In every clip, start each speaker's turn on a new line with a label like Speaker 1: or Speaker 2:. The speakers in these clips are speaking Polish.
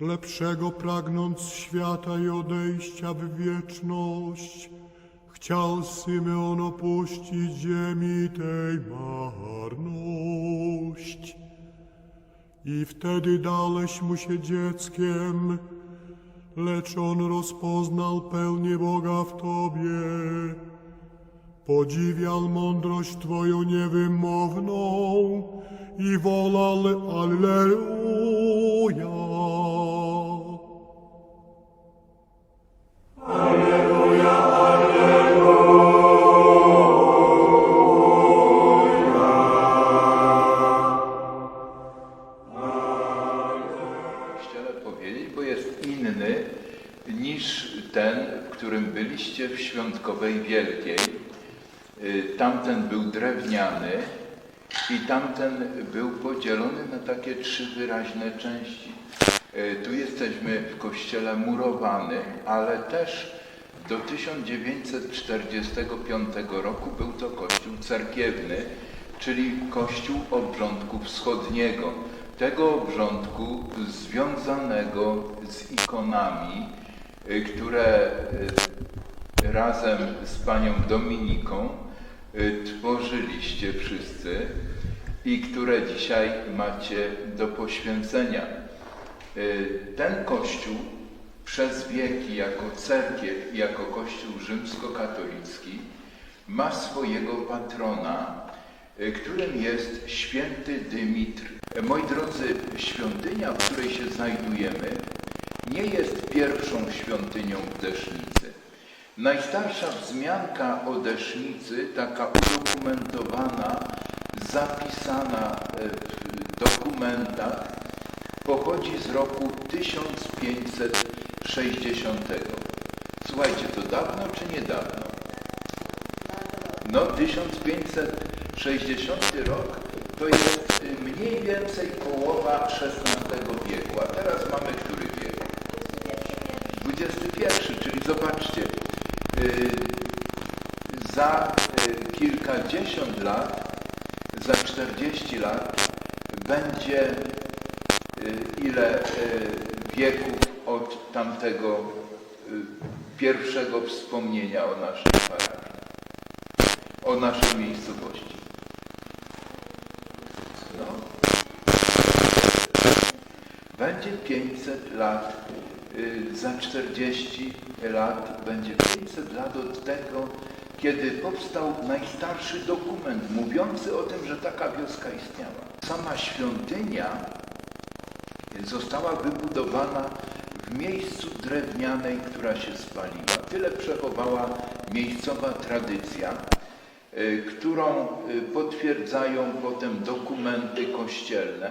Speaker 1: lepszego pragnąc świata i odejścia w wieczność, chciał Symeon opuścić ziemi tej marność. I wtedy dałeś mu się dzieckiem, lecz on rozpoznał pełnię Boga w Tobie. Podziwiał mądrość Twoją niewymowną i wolał Alleluja.
Speaker 2: Byliście w Świątkowej Wielkiej. Y, Tamten był drewniany i tamten był podzielony na takie trzy wyraźne części. Y, Tu jesteśmy w kościele murowanym, ale też do 1945 roku był to kościół cerkiewny, czyli kościół obrządku wschodniego. Tego obrządku związanego z ikonami, y, które razem z panią Dominiką y, tworzyliście wszyscy i które dzisiaj macie do poświęcenia. Y, Ten kościół przez wieki jako cerkiew i jako kościół rzymskokatolicki ma swojego patrona, y, którym jest święty Dymitr. Moi drodzy, świątynia, w której się znajdujemy, nie jest pierwszą świątynią w Desznicy. Najstarsza wzmianka o Desznicy, taka udokumentowana, zapisana e, w dokumentach, pochodzi z roku 1560. Słuchajcie, to dawno czy niedawno? No, 1560 rok to jest y, mniej więcej połowa XVI wieku. A teraz mamy który wiek? XXI, czyli zobaczcie, za y, kilkadziesiąt lat, za 40 lat będzie y, ile y, wieków od tamtego y, pierwszego wspomnienia o naszej parafii, o naszej miejscowości. No. Będzie 500 lat, y, za 40 lat będzie 500 lat od tego, kiedy powstał najstarszy dokument mówiący o tym, że taka wioska istniała. Sama świątynia została wybudowana w miejscu drewnianej, która się spaliła. Tyle przechowała miejscowa tradycja, y, którą y, potwierdzają potem dokumenty kościelne,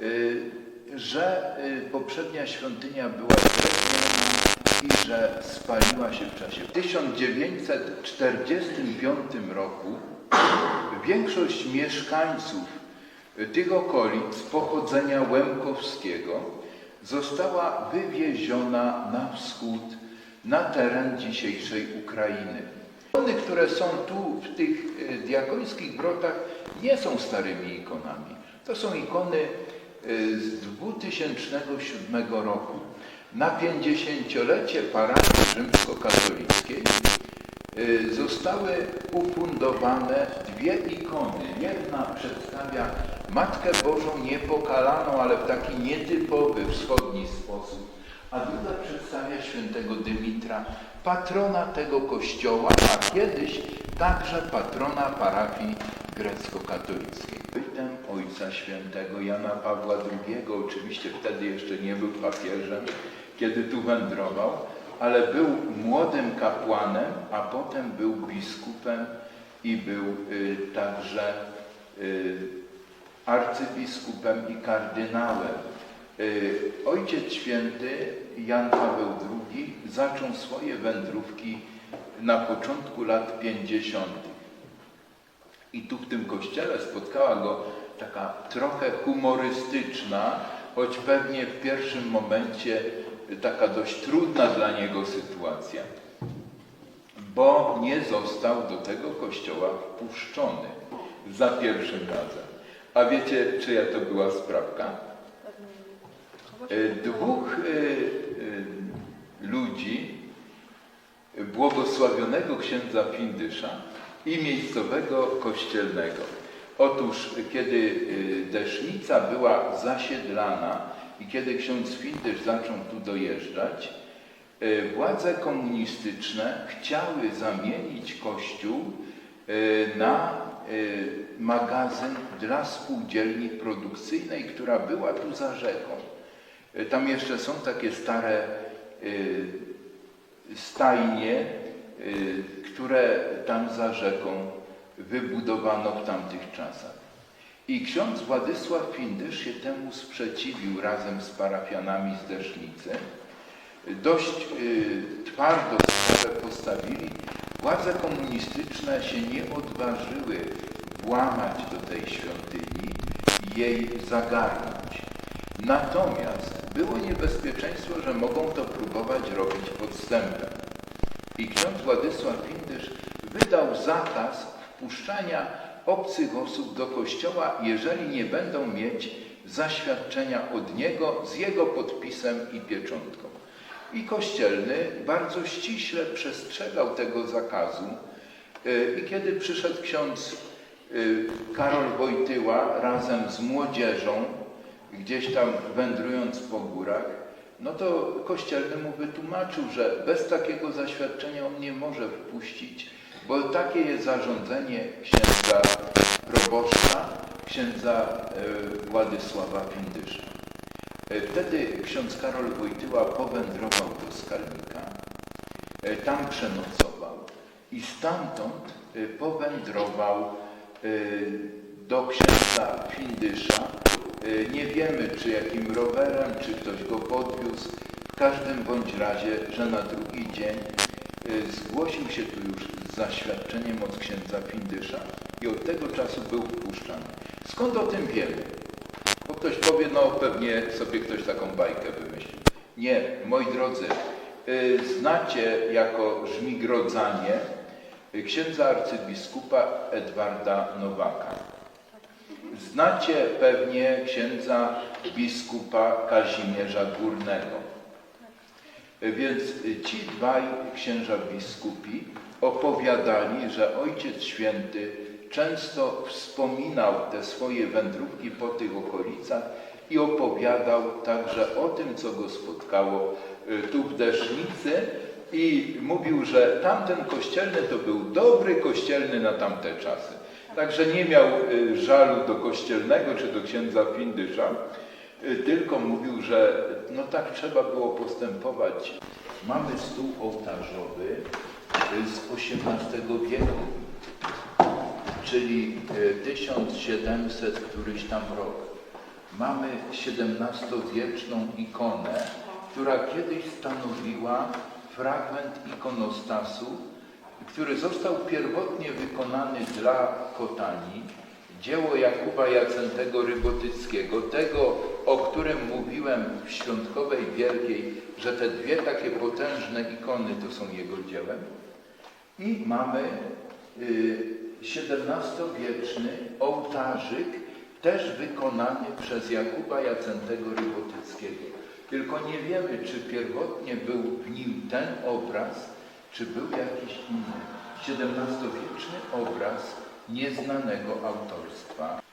Speaker 2: y, że poprzednia świątynia była drewniana i że spaliła się w czasie. W 1945 roku większość mieszkańców tych okolic pochodzenia łemkowskiego została wywieziona na wschód, na teren dzisiejszej Ukrainy. Ikony, które są tu w tych e, diakońskich grotach, nie są starymi ikonami. To są ikony e, z 2007 roku. Na 50-lecie parafii rzymskokatolickiej y, zostały ufundowane dwie ikony. Jedna przedstawia Matkę Bożą niepokalaną, ale w taki nietypowy wschodni sposób, a druga przedstawia świętego Dymitra, patrona tego kościoła, a kiedyś także patrona parafii grecko-katolickiej. Bytem Ojca Świętego Jana Pawła II, oczywiście wtedy jeszcze nie był papieżem, kiedy tu wędrował, ale był młodym kapłanem, a potem był biskupem i był y, także y, arcybiskupem i kardynałem. Y, Ojciec Święty Jan Paweł II zaczął swoje wędrówki na początku lat 50. I tu w tym kościele spotkała go taka trochę humorystyczna, choć pewnie w pierwszym momencie taka dość trudna dla niego sytuacja, bo nie został do tego kościoła wpuszczony za pierwszym razem. A wiecie, czyja to była sprawka? E, Dwóch e, e, ludzi, błogosławionego księdza Findysza i miejscowego kościelnego. Otóż, kiedy Desznica była zasiedlana i kiedy ksiądz Findysz zaczął tu dojeżdżać, e, władze komunistyczne chciały zamienić kościół e, na e, magazyn dla spółdzielni produkcyjnej, która była tu za rzeką. Tam jeszcze są takie stare stajnie, które tam za rzeką wybudowano w tamtych czasach. I ksiądz Władysław Findysz się temu sprzeciwił razem z parafianami z Desznicy. Dość y, twardo sprawę postawili. Władze komunistyczne się nie odważyły włamać do tej świątyni i jej zagarnąć. Natomiast było niebezpieczeństwo, że mogą to próbować robić podstępem. I ksiądz Władysław Windysz wydał zakaz wpuszczania obcych osób do kościoła, jeżeli nie będą mieć zaświadczenia od niego z jego podpisem i pieczątką. I kościelny bardzo ściśle przestrzegał tego zakazu. Y, I kiedy przyszedł ksiądz y, Karol Wojtyła razem z młodzieżą, gdzieś tam wędrując po górach, no to kościelny mu wytłumaczył, że bez takiego zaświadczenia on nie może wpuścić, bo takie jest zarządzenie księdza proboszcza, księdza e, Władysława Windysza. E, Wtedy ksiądz Karol Wojtyła powędrował do Skalnika, e, tam przenocował i stamtąd powędrował do księdza Findysza. E, Nie wiemy, czy jakim rowerem, czy ktoś go podwiózł. W każdym bądź razie, że na drugi dzień zgłosił się tu już z zaświadczeniem od księdza Findysza i od tego czasu był wpuszczany. Skąd o tym wiemy? Bo ktoś powie, no pewnie sobie ktoś taką bajkę wymyślił. Nie, moi drodzy, y, znacie jako żmigrodzanie y, księdza arcybiskupa Edwarda Nowaka. Znacie pewnie księdza biskupa Kazimierza Górnego. Więc ci dwaj księża biskupi opowiadali, że Ojciec Święty często wspominał te swoje wędrówki po tych okolicach i opowiadał także o tym, co go spotkało y, tu w Desznicy i mówił, że tamten kościelny to był dobry kościelny na tamte czasy. Także nie miał y, żalu do kościelnego czy do księdza Findysza, y, tylko mówił, że no tak trzeba było postępować. Mamy stół ołtarzowy z XVIII wieku, czyli y, 1700 któryś tam rok. Mamy XVII-wieczną ikonę, która kiedyś stanowiła fragment ikonostasu, który został pierwotnie wykonany dla Kotani, dzieło Jakuba Jacentego Rybotyckiego, tego, o którym mówiłem w Świątkowej Wielkiej, że te dwie takie potężne ikony to są jego dziełem. I mamy y, XVII-wieczny ołtarzyk, też wykonany przez Jakuba Jacentego Rybotyckiego. Tylko nie wiemy, czy pierwotnie był w nim ten obraz, czy był jakiś inny. XVII-wieczny obraz nieznanego autorstwa.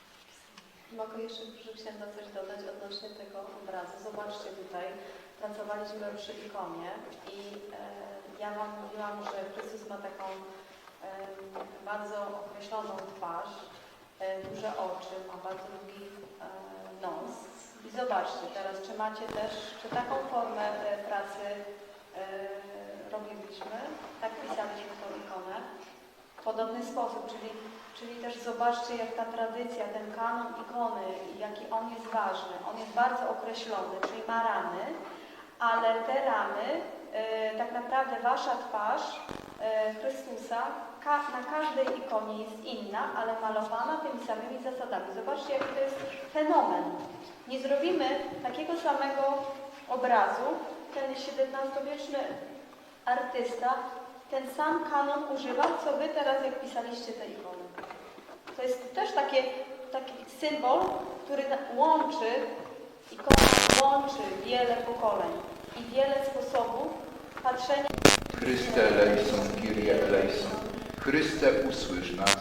Speaker 3: Mogę jeszcze proszę księdza coś dodać odnośnie tego obrazu. Zobaczcie tutaj, pracowaliśmy przy ikonie i e, ja Wam mówiłam, że Chrystus ma taką e, bardzo określoną twarz, e, duże oczy, ma bardzo długi e, nos. I zobaczcie teraz, czy macie też, czy taką formę e, pracy e, robiliśmy, tak pisaliśmy tą ikonę podobny sposób, czyli, czyli też zobaczcie, jak ta tradycja, ten kanon ikony, jaki on jest ważny. On jest bardzo określony, czyli ma ramy, ale te ramy, e, tak naprawdę wasza twarz e, Chrystusa ka, na każdej ikonie jest inna, ale malowana tymi samymi zasadami. Zobaczcie, jaki to jest fenomen. Nie zrobimy takiego samego obrazu, ten XVII-wieczny artysta ten sam kanon używa, co wy teraz jak pisaliście te ikony. To jest też takie, taki symbol, który łączy Ikona łączy wiele pokoleń i wiele sposobów patrzenia
Speaker 2: Chryste eleison, Kyrie eleison. Chryste, usłysz nas.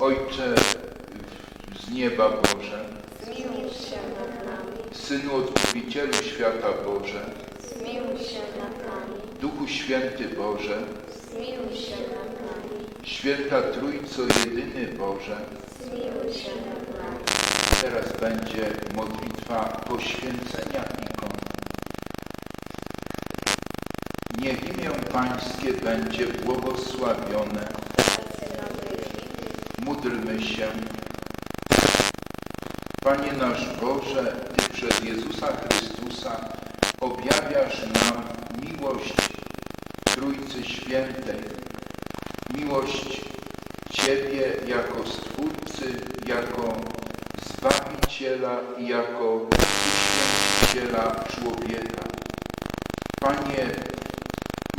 Speaker 2: Ojcze z nieba Boże,
Speaker 4: Zmiłuj się nad nami,
Speaker 2: Synu Odkupicielu świata Boże,
Speaker 4: zmiłuj się nad nami,
Speaker 2: Duchu Święty Boże,
Speaker 4: zmiłuj się nad nami,
Speaker 2: Święta Trójco Jedyny Boże,
Speaker 4: zmiłuj się nad nami.
Speaker 2: teraz będzie modlitwa poświęcenia ikon. Niech imię Pańskie będzie błogosławione. Módlmy się. Panie nasz Boże, Ty przez Jezusa Chrystusa objawiasz nam miłość Trójcy Świętej, miłość Ciebie jako Stwórcy, jako Zbawiciela i jako Uświęciciela człowieka. Panie,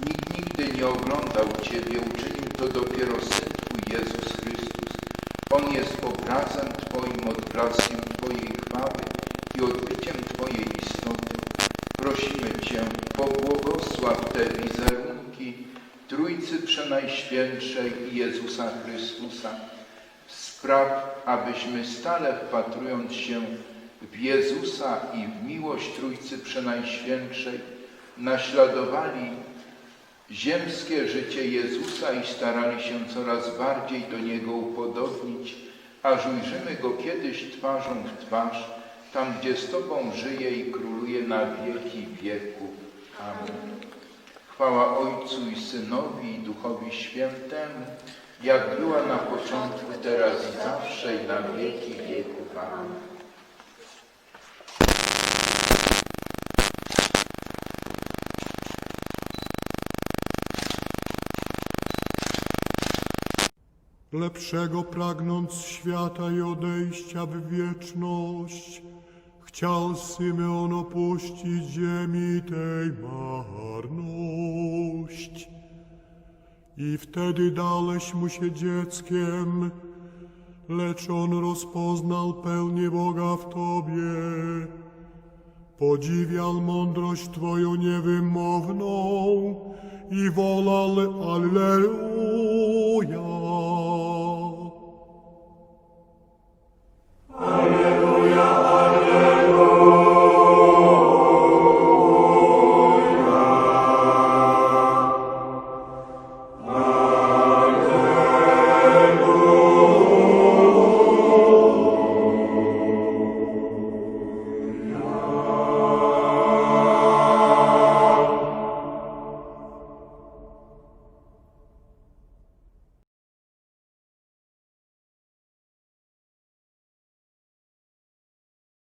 Speaker 2: nikt nigdy nie oglądał Ciebie, uczynił to dopiero Syn Twój Jezus Chrystus. On jest obrazem Twoim, odblaskiem Twojej chwały i odbyciem Twojej istoty. Prosimy Cię, pobłogosław te wizerunki Trójcy Przenajświętszej i Jezusa Chrystusa. Spraw, abyśmy stale wpatrując się w Jezusa i w miłość Trójcy Przenajświętszej, naśladowali ziemskie życie Jezusa i starali się coraz bardziej do Niego upodobnić, aż ujrzymy Go kiedyś twarzą w twarz, tam gdzie z Tobą żyje i króluje na wieki wieków. Amen. Chwała Ojcu i Synowi i Duchowi Świętemu, jak była na początku, teraz i zawsze i na wieki wieków. Amen.
Speaker 1: lepszego pragnąc świata i odejścia w wieczność, chciał Symeon opuścić ziemi tej marność. I wtedy dałeś mu się dzieckiem, lecz on rozpoznał pełnię Boga w Tobie. Podziwial mądrość Twoją niewymowną i wolał. Alleluja,